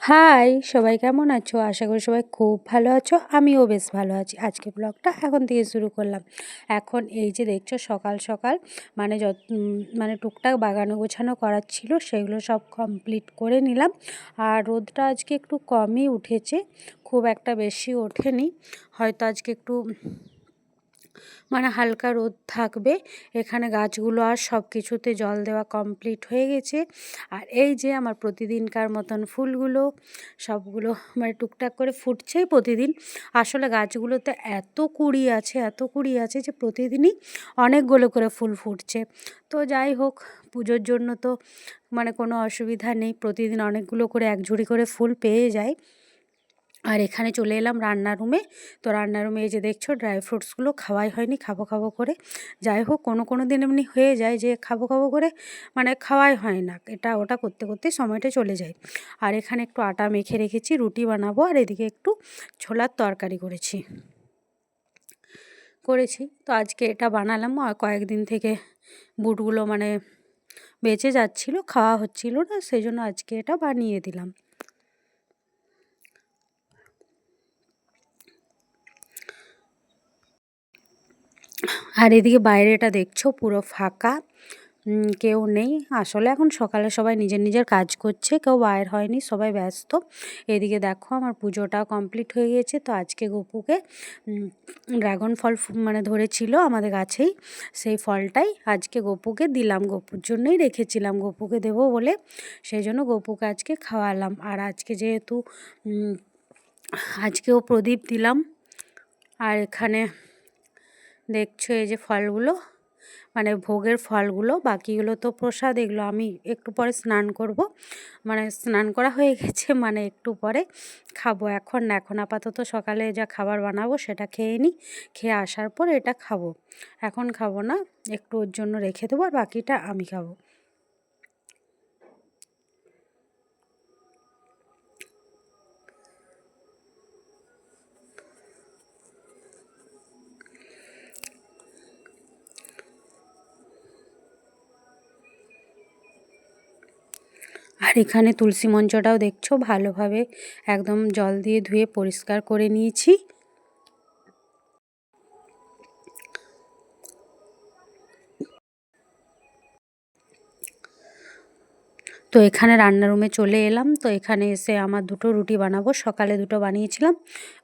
High, সবাই কেমন আছো? আশা করি সবাই খুব ভালো আছো, আমিও বেশ ভালো আছি। আজকে ব্লগটা এখন থেকে শুরু করলাম। এখন এই যে দেখছ, সকাল সকাল মানে যত মানে টুকটাক বাগানো গোছানো করার ছিল, সেগুলো সব কমপ্লিট করে নিলাম। আর রোদটা আজকে একটু কমই উঠেছে, খুব একটা বেশি ওঠেনি। হয়তো আজকে একটু মানে হালকা রোদ থাকবে। এখানে গাছগুলো আর সব কিছুতে জল দেওয়া কমপ্লিট হয়ে গেছে। আর এই যে আমার প্রতিদিনকার মতন ফুলগুলো, সবগুলো মানে টুকটাক করে ফুটছেই প্রতিদিন। আসলে গাছগুলোতে এত কুড়ি আছে, এত কুড়ি আছে যে প্রতিদিনই অনেকগুলো করে ফুল ফুটছে। তো যাই হোক, পুজোর জন্য তো মানে কোনো অসুবিধা নেই। প্রতিদিন অনেকগুলো করে এক ঝুড়ি করে ফুল পেয়ে যায়। আর এখানে চলে এলাম রান্নার রুমে। তো রান্নার রুমে এই যে দেখছ ড্রাই ফ্রুটসগুলো খাওয়াই হয়নি, খাব খাব করে। যাই হোক, কোনো কোনো দিন এমনি হয়ে যায় যে খাব খাব করে মানে খাওয়াই হয় না। এটা ওটা করতে করতে সময়টা চলে যায়। আর এখানে একটু আটা মেখে রেখেছি, রুটি বানাবো, আর এদিকে একটু ছোলার তরকারি করেছি। করেছি। তো আজকে এটা বানালাম। আর কয়েকদিন থেকে বুটগুলো মানে বেঁচে যাচ্ছিল, খাওয়া হচ্ছিল না, সেই জন্য আজকে এটা বানিয়ে দিলাম। আর এদিকে বাইরেটা দেখছ, পুরো ফাঁকা। কেউ নেই। আসলে এখন সকালে সবাই নিজের নিজের কাজ করছে, কেউ বাইর হয়নি, সবাই ব্যস্ত। এদিকে দেখো আমার পুজোটা কমপ্লিট হয়ে গিয়েছে তো আজকে গপুকে ড্রাগন ফল মানে ধরেছিল আমাদের গাছেই সেই ফলটাই। আজকে গপুকে দিলাম, গপুর জন্যই রেখেছিলাম, গপুকে দেবো বলে। সেই জন্য গপুকে আজকে খাওয়ালাম। আর আজকে যেহেতু আজকেও প্রদীপ দিলাম। আর এখানে দেখছ এই যে ফলগুলো? মানে ভোগের ফলগুলো, বাকিগুলো তো প্রসাদ, এগুলো আমি একটু পরে স্নান করব। মানে স্নান করা হয়ে গেছে মানে একটু পরে খাব এখন। না এখন আপাতত সকালে যা খাবার বানাবো সেটা খেয়ে নিই। খেয়ে আসার পর এটা খাব। এখন খাব না, একটু ওর জন্য রেখে দেবো আর বাকিটা আমি খাব। আর এখানে তুলসী মঞ্চটাও দেখছ ভালোভাবে একদম জল দিয়ে ধুয়ে পরিষ্কার করে নিয়েছি। তো এখানে রান্নার রুমে চলে এলাম। তো এখানে এসে আমার দুটো রুটি বানাবো। সকালে দুটো বানিয়েছিলাম।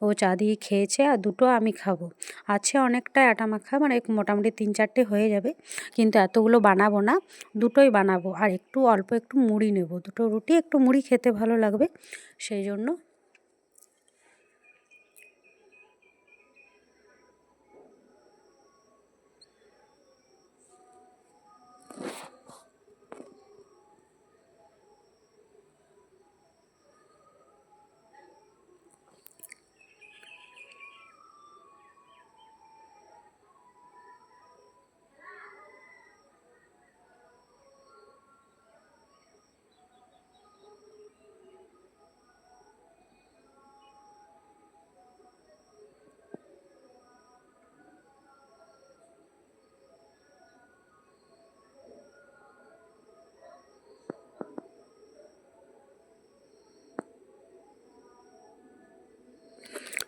ও চা দিয়ে খেয়েছে আর দুটো আমি খাব। আছে অনেকটা আটা মাখা মানে মোটামুটি তিন চারটে হয়ে যাবে। কিন্তু এতগুলো বানাবো না, দুটোই বানাবো। আর একটু অল্প একটু মুড়ি নেব। দুটো রুটি, একটু মুড়ি খেতে ভালো লাগবে। সেই জন্য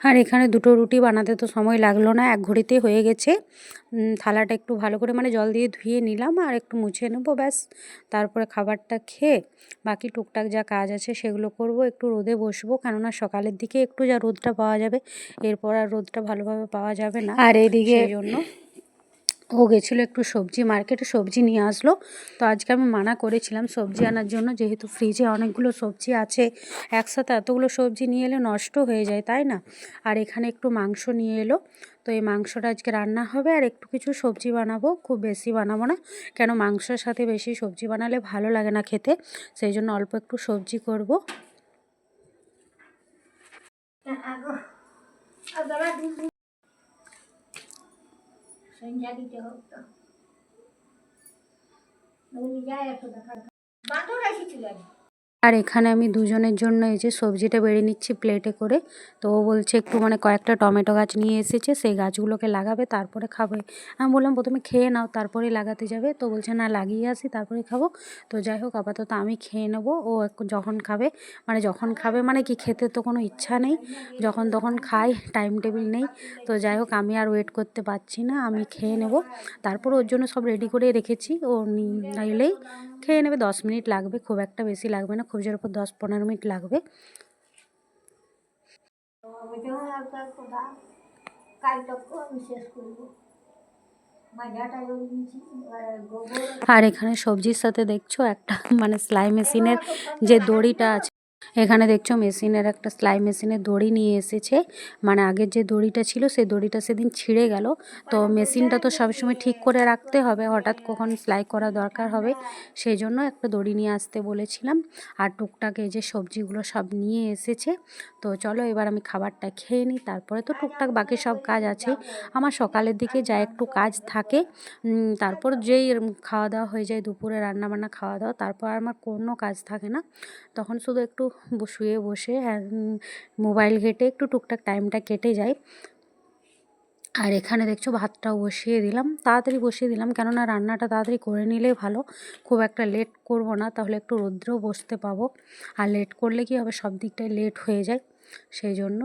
আর এখানে দুটো রুটি বানাতে তো সময় লাগল না এক ঘড়িতে হয়ে গেছে। থালাটা একটু ভালো করে মানে জল দিয়ে ধুয়ে নিলাম আর একটু মুছে নেব ব্যাস। তারপরে খাবারটা খেয়ে বাকি টুকটাক যা কাজ আছে সেগুলো করব একটু রোদে বসবো। কেননা সকালের দিকে একটু যা রোদটা পাওয়া যাবে এরপর আর রোদটা ভালোভাবে পাওয়া যাবে না আর এদিকে জন্য। ও গেছিল একটু সবজি মার্কেটে সবজি নিয়ে আসলো। তো আজকে আমি মানা করেছিলাম সবজি আনার জন্য, যেহেতু ফ্রিজে অনেকগুলো সবজি আছে, একসাথে এতগুলো সবজি নিয়ে এলে নষ্ট হয়ে যায়, তাই না? আর এখানে একটু মাংস নিয়ে এলো। তো এই মাংসটা আজকে রান্না হবে, আর একটু কিছু সবজি বানাবো, খুব বেশি বানাবো না, কেন মাংসের সাথে বেশি সবজি বানালে ভালো লাগে না খেতে। সেই জন্য অল্প একটু সবজি করব। সন্ধ্যা দিতে হতো যায় এত দেখা বাঁদর এসেছিল আর এখানে আমি দুজনের জন্য এই যে সবজিটা বেড়ে নিচ্ছি প্লেটে করে। তো ও বলছে একটু মানে কয়েকটা টমেটো গাছ নিয়ে এসেছে, সেই গাছগুলোকে লাগাবে, তারপরে খাবে। আমি বললাম, প্রথমে খেয়ে নাও তারপরে লাগাতে যাবে। তো বলছে, না, লাগিয়ে আসি তারপরে খাব। তো যাই হোক, আপাতত আমি খেয়ে নেব। ও যখন খাবে মানে যখন খাবে মানে কি, খেতে তো কোনো ইচ্ছা নেই। যখন তখন খাই টাইম টেবিল নেই। তো যাই হোক, আমি আর ওয়েট করতে পারছি না, আমি খেয়ে নেব। তারপর ওর জন্য সব রেডি করে রেখেছি। ও নিলেই খেয়ে নেবে, দশ মিনিট লাগবে, খুব একটা বেশি লাগবে না, খুব জোর উপর দশ পনেরো মিনিট লাগবে। আর এখানে সবজির সাথে দেখছ একটা মানে সেলাই মেশিনের যে দড়িটা আছে এখানে দেখছ মেশিনের একটা সেলাই মেশিনের দড়ি নিয়ে এসেছে। মানে আগের যে দড়িটা ছিল, সেই দড়িটা সেদিন ছিঁড়ে গেল। তো মেশিনটা তো সবসময় ঠিক করে রাখতে হবে, হঠাৎ কখন সেলাই করা দরকার হবে, সেই জন্য একটা দড়ি নিয়ে আসতে বলেছিলাম। আর টুকটাক এই যে সবজিগুলো সব নিয়ে এসেছে। তো চলো এবার আমি খাবারটা খেয়ে নিই, তারপরে তো টুকটাক বাকি সব কাজ আছে। আমার সকালের দিকে যা একটু কাজ থাকে তারপর যেই খাওয়া দাওয়া হয়ে যায়, দুপুরে রান্নাবান্না, খাওয়া দাওয়া, তারপর আমার কোনো কাজ থাকে না। তখন শুধু একটু শুয়ে বসে মোবাইল ঘেটে একটু টুকটাক টাইমটা কেটে যায়। আর এখানে দেখছ ভাতটাও বসিয়ে দিলাম, তাড়াতাড়ি বসিয়ে দিলাম কেননা রান্নাটা তাড়াতাড়ি করে নিলেই ভালো। খুব একটা লেট করব না, তাহলে একটু রৌদ্রেও বসতে পাবো। আর লেট করলে কি হবে? সব দিকটাই লেট হয়ে যায়, সেই জন্য।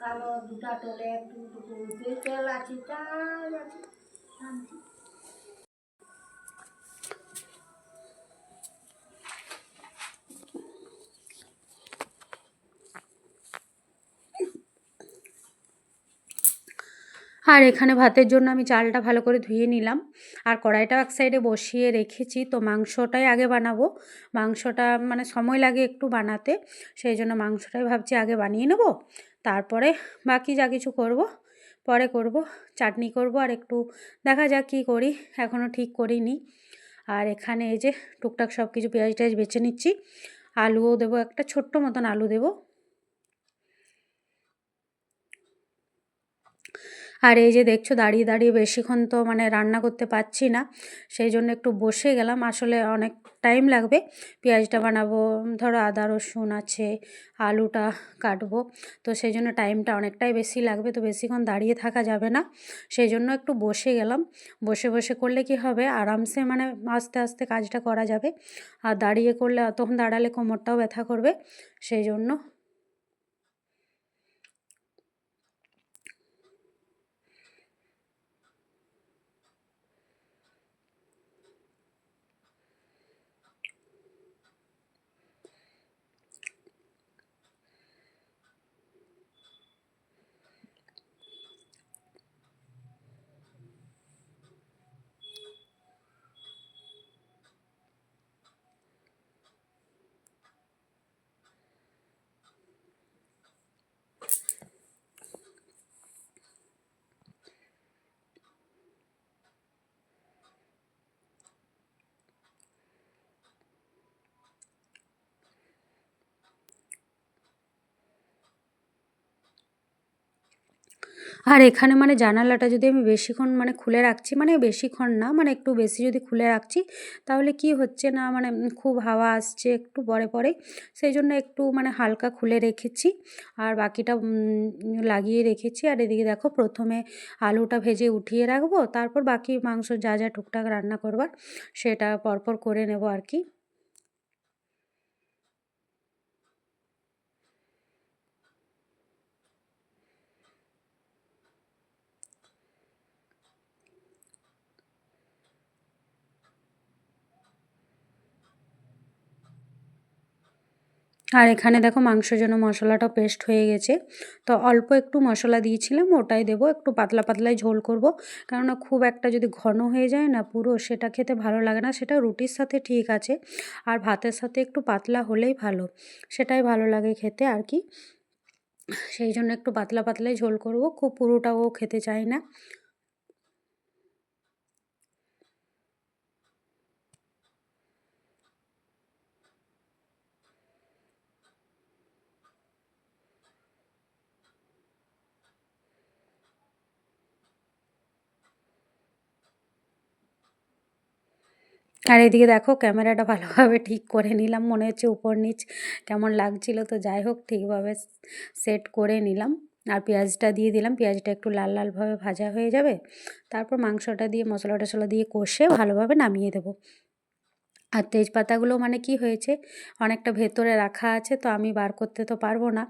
কালো দুটা টোলে একটু তেল আছে চাল আছে। আর এখানে ভাতের জন্য আমি চালটা ভালো করে ধুয়ে নিলাম। আর কড়াইটাও এক সাইডে বসিয়ে রেখেছি। তো মাংসটাই আগে বানাবো। মাংসটা মানে সময় লাগে একটু বানাতে। সেই জন্য মাংসটাই ভাবছি আগে বানিয়ে নেব। তারপরে বাকি যা কিছু করব পরে করব, চাটনি করব আর একটু দেখা যাক কী করি, এখনও ঠিক করিনি। আর এখানে এই যে টুকটাক সব কিছু পেঁয়াজ টেয়াজ বেছে নিচ্ছি। আলুও দেবো একটা, ছোট্ট মতন আলু দেবো। আর এই যে দেখছ দাঁড়িয়ে দাঁড়িয়ে বেশিক্ষণ তো মানে রান্না করতে পারছি না, সেই জন্য একটু বসে গেলাম। আসলে অনেক টাইম লাগবে। পেঁয়াজটা বানাবো, ধরো আদা, রসুন আছে, আলুটা কাটবো। তো সেই জন্য টাইমটা অনেকটাই বেশি লাগবে। তো বেশিক্ষণ দাঁড়িয়ে থাকা যাবে না। সেই জন্য একটু বসে গেলাম। বসে বসে করলে কি হবে? আরামসে মানে আস্তে আস্তে কাজটা করা যাবে। আর দাঁড়িয়ে করলে, তখন দাঁড়ালে কোমরটাও ব্যথা করবে। সেই জন্য আর এখানে মানে জানালাটা যদি আমি বেশিক্ষণ মানে খুলে রাখছি মানে বেশিক্ষণ না মানে একটু বেশি যদি খুলে রাখছি, তাহলে কি হচ্ছে না মানে খুব হাওয়া আসছে একটু পরে পরে। সেই জন্য একটু মানে হালকা খুলে রেখেছি আর বাকিটা লাগিয়ে রেখেছি। আর এদিকে দেখো প্রথমে আলুটা ভেজে উঠিয়ে রাখব, তারপর বাকি মাংস যা যা টুকটাক রান্না করবার, সেটা পরপর করে নেব আর কি। আর এখানে দেখো মাংসের জন্য মশলাটা পেস্ট হয়ে গেছে। তো অল্প একটু মশলা দিয়েছিলাম, ওটাই দেবো। একটু পাতলা পাতলাই ঝোল করব। কেননা খুব একটা যদি ঘন হয়ে যায় না পুরো, সেটা খেতে ভালো লাগে না। সেটা রুটির সাথে ঠিক আছে। আর ভাতের সাথে একটু পাতলা হলেই ভালো। সেটাই ভালো লাগে খেতে আর কি। সেই জন্য একটু পাতলা পাতলাই ঝোল করব। খুব পুরোটাও খেতে চাই না। আর এদিকে দেখো ক্যামেরাটা ভালোভাবে ঠিক করে নিলাম, মনে হচ্ছে উপর নিচ কেমন লাগছিল, তো যাই হোক ঠিকভাবে সেট করে নিলাম। আর পেঁয়াজটা দিয়ে দিলাম, পেঁয়াজটা একটু লাল লালভাবে ভাজা হয়ে যাবে, তারপর মাংসটা দিয়ে, মশলা টশলা দিয়ে কষে ভালোভাবে নামিয়ে দেবো। আর তেজপাতাগুলো মানে কি হয়েছে, অনেকটা ভেতরে রাখা আছে, তো আমি বার করতে তো পারব না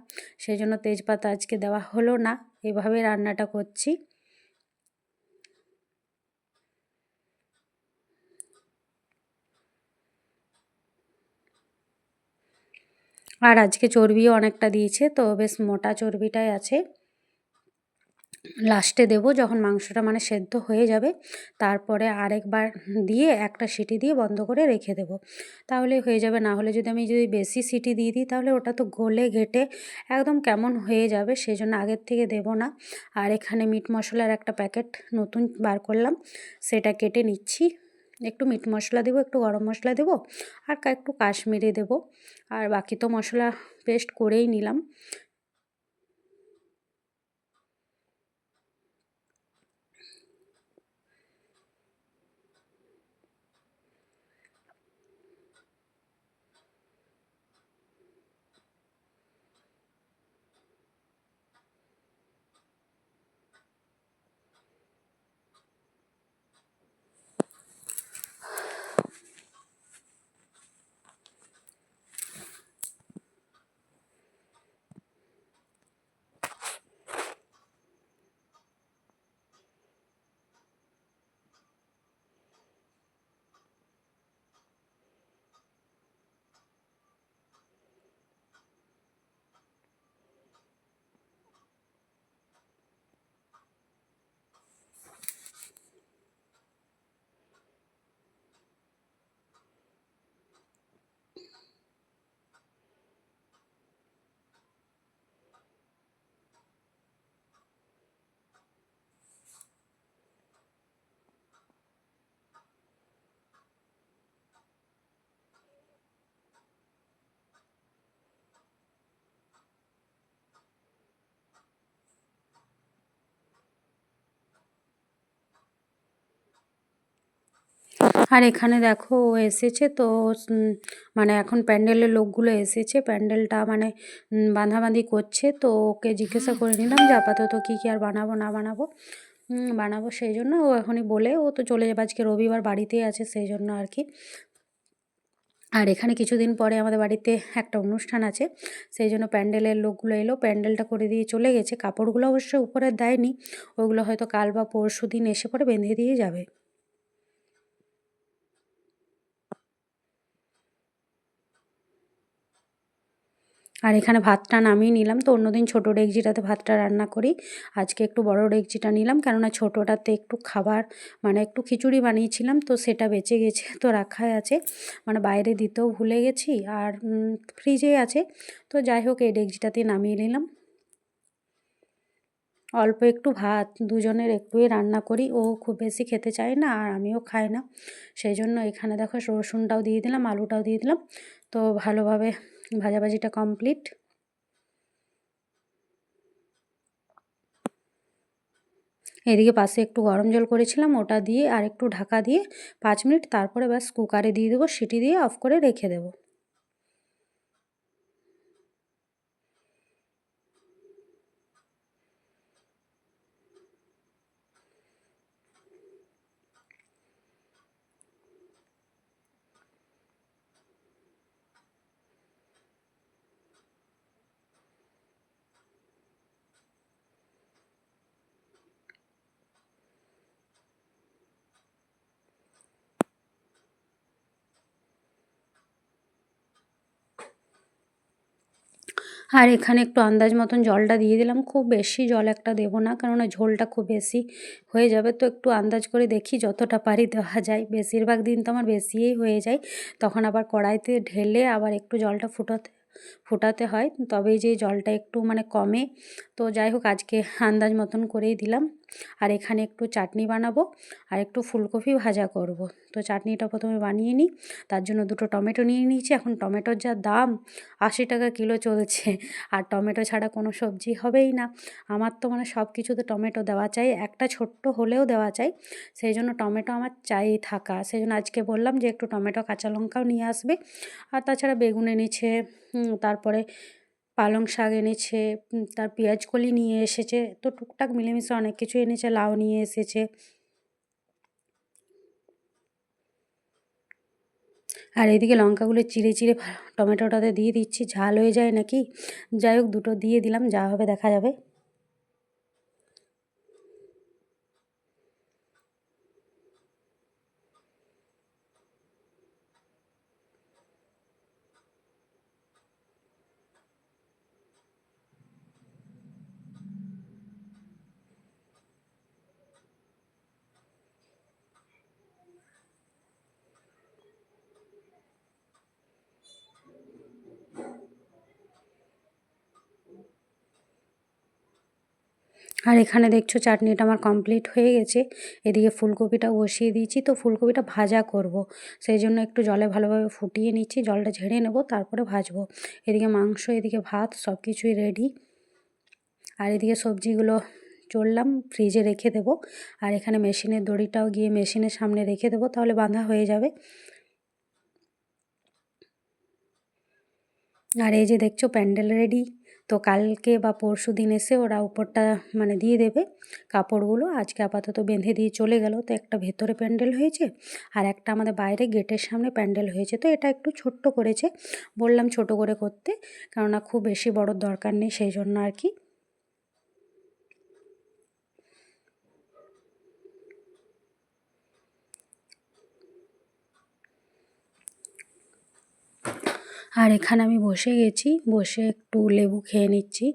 সেই জন্য তেজপাতা আজকে দেওয়া হলো না, এভাবে রান্নাটা করছি। আর আজকে চর্বিও অনেকটা দিয়েছে, তো বেশ মোটা চর্বিটাই আছে। লাস্টে দেবো যখন মাংসটা মানে সেদ্ধ হয়ে যাবে, তারপরে আরেকবার দিয়ে একটা সিটি দিয়ে বন্ধ করে রেখে দেবো। তাহলে হয়ে যাবে, না হলে যদি আমি যদি বেশি সিটি দিয়ে দিই, তাহলে ওটা তো গলে ঘেটে একদম কেমন হয়ে যাবে সেই জন্য আগের থেকে দেবো না। আর এখানে মিট মশলার একটা প্যাকেট নতুন বার করলাম, সেটা কেটে নিচ্ছি। একটু মিট মশলা দেবো, একটু গরম মশলা দেবো আর একটু কাশ্মীরি দেবো। আর বাকি তো মশলা পেস্ট করেই নিলাম। আর এখানে দেখো ও এসেছে তো মানে এখন প্যান্ডেলের লোকগুলো এসেছে। প্যান্ডেলটা মানে বাঁধাবাঁধি করছে তো ওকে জিজ্ঞাসা করে নিলাম যে আপাতত কী কী আর বানাবো না বানাবো। বানাবো সেই জন্য ও এখনই বলে ও তো চলে যাবে আজকে রবিবার বাড়িতেই আছে সেই জন্য আর কি। আর এখানে কিছুদিন পরে আমাদের বাড়িতে একটা অনুষ্ঠান আছে সেই জন্য প্যান্ডেলের লোকগুলো এলো প্যান্ডেলটা করে দিয়ে চলে গেছে। কাপড়গুলো অবশ্য উপরে দেয়নি ওগুলো হয়তো কাল বা পরশু দিন এসে পরে বেঁধে দিয়ে যাবে। আর এখানে ভাতটা নামিয়ে নিলাম। তো অন্যদিন ছোটো ডেকচিটাতে ভাতটা রান্না করি। আজকে একটু বড় ডেকচিটা নিলাম, কেননা ছোটোটাতে একটু খাবার মানে একটু খিচুড়ি বানিয়েছিলাম, তো সেটা বেঁচে গেছে, তো রাখাই আছে। মানে বাইরে দিতেও ভুলে গেছি, আর ফ্রিজে আছে। তো যাই হোক, এই ডেকচিটাতে নামিয়ে নিলাম। অল্প একটু ভাত, দুজনের একটুই রান্না করি। ও খুব বেশি খেতে চায় না, আর আমিও খাই না। সেই জন্য এখানে দেখো রসুনটাও দিয়ে দিলাম, আলুটাও দিয়ে দিলাম। তো ভালোভাবে ভাজাভাজিটা কমপ্লিট। এদিকে পাশে একটু গরম জল করেছিলাম, ওটা দিয়ে আর একটু ঢাকা দিয়ে পাঁচ মিনিট, তারপরে ব্যাস কুকারে দিয়ে দেবো, সিটি দিয়ে অফ করে রেখে দেবো। আর এখানে একটু আন্দাজ মতন জলটা দিয়ে দিলাম। খুব বেশি জল একটা দেবো না, কেননা ঝোলটা খুব বেশি হয়ে যাবে। তো একটু আন্দাজ করে দেখি যতটা পারি দেওয়া যায়। বেশিরভাগ দিন তো আমার বেশিই হয়ে যায়। তখন আবার কড়াইতে ঢেলে আবার একটু জলটা ফুটাতে, ফোটাতে হয়। তবে যে জলটা একটু মানে কমে। তো যাই হোক, আজকে আন্দাজ মতন করেই দিলাম। আর এখানে একটু চাটনি বানাবো আর একটু ফুলকপি ভাজা করব। তো চাটনিটা প্রথমে বানিয়ে নিই, তার জন্য দুটো টমেটো নিয়ে নিয়েছি। এখন টমেটোর যা দাম, আশি টাকা কিলো চলছে। আর টমেটো ছাড়া কোনো সবজি হবেই না। আমার তো মানে সব কিছুতে টমেটো দেওয়া চাই, একটা ছোট্ট হলেও দেওয়া চাই। সেই জন্য টমেটো আমার চাই থাকা। সেই জন্য আজকে বললাম যে একটু টমেটো কাঁচা লঙ্কাও নিয়ে আসবে। আর তাছাড়া বেগুন এনেছে তারপরে পালং শাক এনেছে তার পেঁয়াজ কলি নিয়ে এসেছে, তো টুকটাক মিলেমিশে অনেক কিছু এনেছে, লাউ নিয়ে এসেছে। আর এদিকে লঙ্কাগুলো চিড়ে চিড়ে টমেটোটাতে দিয়ে দিচ্ছি, ঝাল হয়ে যায় নাকি? যাই হোক, দুটো দিয়ে দিলাম, যা হবে দেখা যাবে। আর এখানে দেখছ চাটনিটা আমার কমপ্লিট হয়ে গেছে। এদিকে ফুলকপিটা বসিয়ে দিয়েছি, তো ফুলকপিটা ভাজা করব। সেই জন্য একটু জলে ভালোভাবে ফুটিয়ে নিচ্ছি, জলটা ঝেড়ে নেব, তারপরে ভাজবো। এদিকে মাংস, এদিকে ভাত সব কিছুই রেডি আর এদিকে সবজিগুলো চললাম ফ্রিজে রেখে দেবো। আর এখানে মেশিনের দড়িটাও গিয়ে মেশিনের সামনে রেখে দেবো, তাহলে বাঁধা হয়ে যাবে। আর এই যে দেখছ প্যান্ডেল রেডি তো কালকে বা পরশু দিন এসে ওরা উপরটা মানে দিয়ে দেবে কাপড়গুলো। আজকে আপাতত বেঁধে দিয়ে চলে গেল। তো একটা ভেতরে প্যান্ডেল হয়েছে আর একটা আমাদের বাইরে গেটের সামনে প্যান্ডেল হয়েছে। তো এটা একটু ছোট্ট করেছে। বললাম ছোট করে করতে, কেননা খুব বেশি বড় দরকার নেই, সেই জন্য আর কি। আর এখানে আমি বসে গেছি বসে একটু লেবু খেয়ে নিচ্ছি।